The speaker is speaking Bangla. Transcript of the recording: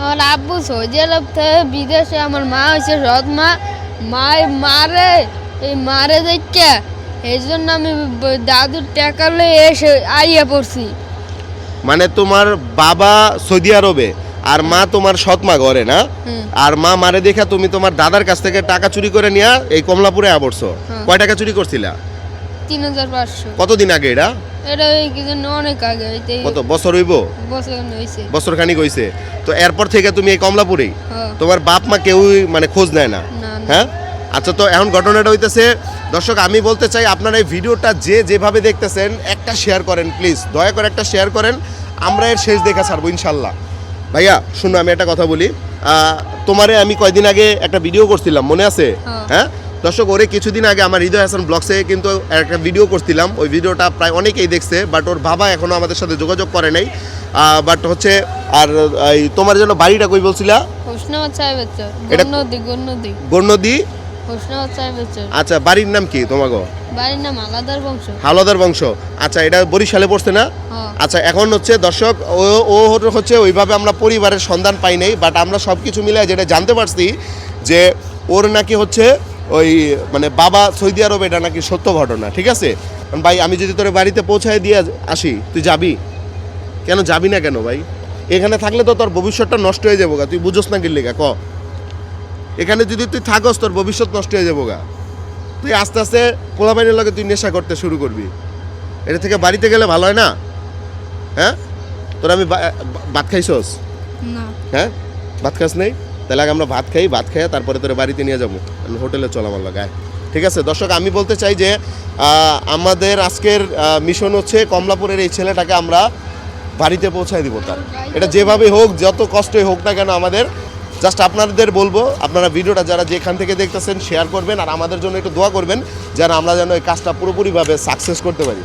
আমার আব্বু সৌদি আরব থেকে বিদেশে আমার মা হয়েছে সৎ মা মায় মারে এই মারে দেখে। এই জন্য আমি দাদুর টাকা লয়ে এসে আইয়া পড়ছি। মানে তোমার বাবা সৌদি আরবে আর মা তোমার সৎ মা ঘরে না? আর মা মারে দেখা তুমি তোমার দাদার কাছ থেকে টাকা চুরি করে নিয়ে এই কমলাপুরে আবরছো। হ্যাঁ। কয় টাকা চুরি করছিলা? তিন হাজার পাঁচশো। কতদিন আগে এটা? এটা ওই কি অনেক আগে হইতে কত? বছর হইব? বছর খানিক হইছে। তো এরপর থেকে তুমি এই কমলাপুরেই? হ্যাঁ। তোমার বাপ মা কেউই মানে খোঁজ নেয় না। হ্যাঁ? আচ্ছা তো এখন ঘটনাটা হইতেছে দর্শক আমি বলতে চাই আপনারা এই ভিডিওটা যে যেভাবে দেখতেছেন একটা শেয়ার করেন প্লিজ দয়া করে একটা শেয়ার করেন। আমরা এর শেষ দেখা ছাড়বো ইনশাল্লাহ। ভাইয়া শুনো আমি একটা কথা বলি। আহ, তোমারে আমি কয়দিন আগে একটা ভিডিও করছিলাম মনে আছে? হ্যাঁ। দর্শক ওরে কিছুদিন আগে আমার হৃদয় হাসান ব্লগসে কিন্তু একটা ভিডিও করছিলাম। ওই ভিডিওটা প্রায় অনেকেই দেখছে বাট ওর বাবা এখনও আমাদের সাথে যোগাযোগ করে নাই। বাট হচ্ছে আর এই তোমার জন্য বাড়িটা কই বলছিলা? গণ্যদি আচ্ছা বাড়ির নাম কি তোমাকে বাড়ির নাম বংশ। আচ্ছা এটা বরিশালে পড়ছে না? হ্যাঁ। আচ্ছা এখন হচ্ছে দর্শক ও ও হচ্ছে ওইভাবে আমরা পরিবারের সন্ধান পাই নাই বাট আমরা সব কিছু মিলে যেটা জানতে পারছি যে ওর নাকি হচ্ছে ওই মানে বাবা সৌদি আরব এটা নাকি সত্য ঘটনা ঠিক আছে? ভাই আমি যদি তোর বাড়িতে পৌঁছায় দিয়ে আসি তুই যাবি? কেন যাবি না কেন ভাই? এখানে থাকলে তো তোর ভবিষ্যৎটা নষ্ট হয়ে যাব গা তুই বুঝোস না কিনলে গা ক? এখানে যদি তুই থাকস তোর ভবিষ্যৎ নষ্ট হয়ে যাব গা। তুই আস্তে আস্তে পোলাপাইনের লগে তুই নেশা করতে শুরু করবি। এটা থেকে বাড়িতে গেলে ভালো হয় না? হ্যাঁ? তোর আমি ভাত খাইছস? হ্যাঁ? ভাত খাস নেই? তাহলে আগে আমরা ভাত খাই ভাত খাই তারপরে তোর বাড়িতে নিয়ে যাব। হোটেলে চল আমার লাগায় ঠিক আছে? দর্শক, আমি বলতে চাই যে আমাদের আজকের মিশন হচ্ছে কমলাপুরের এই ছেলেটাকে আমরা বাড়িতে পৌঁছায় দিব তার। এটা যেভাবে হোক, যত কষ্টই হোক না কেন আমাদের জাস্ট আপনাদের বলব, আপনারা ভিডিওটা যারা যেখান থেকে দেখতেছেন শেয়ার করবেন, আর আমাদের জন্য একটু দোয়া করবেন, যেন আমরা যেন এই কাজটা পুরোপুরিভাবে সাকসেস করতে পারি।